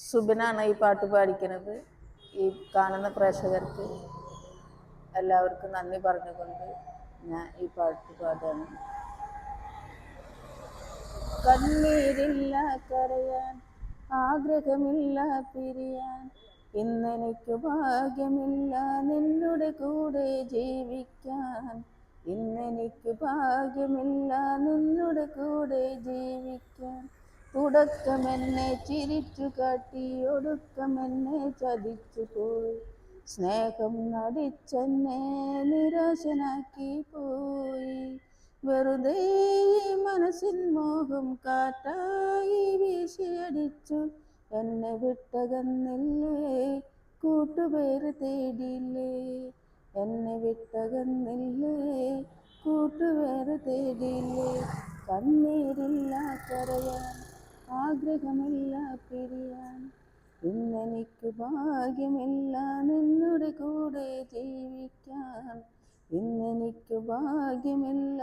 സുബിനാണ് ഈ പാട്ട് പാടിക്കുന്നത് ഈ കാണുന്ന പ്രേക്ഷകർക്ക് എല്ലാവർക്കും നന്ദി പറഞ്ഞുകൊണ്ട് ഞാൻ ഈ പാട്ട് പാടാണ് കണ്ണീരില്ല കരയാൻ ആഗ്രഹമില്ല പിരിയാൻ ഇന്നെനിക്ക് ഭാഗ്യമില്ല നിന്നുടെ കൂടെ ജീവിക്കാൻ. ഇന്നെനിക്ക് ഭാഗ്യമില്ല നിന്നുടെ കൂടെ ജീവിക്കാൻ. തുടക്കമെന്നെ ചിരിച്ചു കാട്ടി ഒടുക്കമെന്നെ ചതിച്ചു പോയി സ്നേഹം നടിച്ചെന്നെ നിരാശനാക്കി പോയി. വെറുതെ മനസ്സിൻ മോഹം കാറ്റായി വീശിയടിച്ചു. എന്നെ വിട്ടകന്നില്ലേ? കൂട്ടുപേര് തേടിയില്ലേ? എന്നെ വിട്ടകന്നില്ലേ? കൂട്ടുപേര് തേടിയില്ലേ? കണ്ണീരില്ല ആഗ്രഹമില്ല പിരിയാൻ. ഇന്നെനിക്ക് ഭാഗ്യമില്ല നിന്നുടെ കൂടെ ജീവിക്കാൻ. ഇന്നെനിക്ക് ഭാഗ്യമില്ല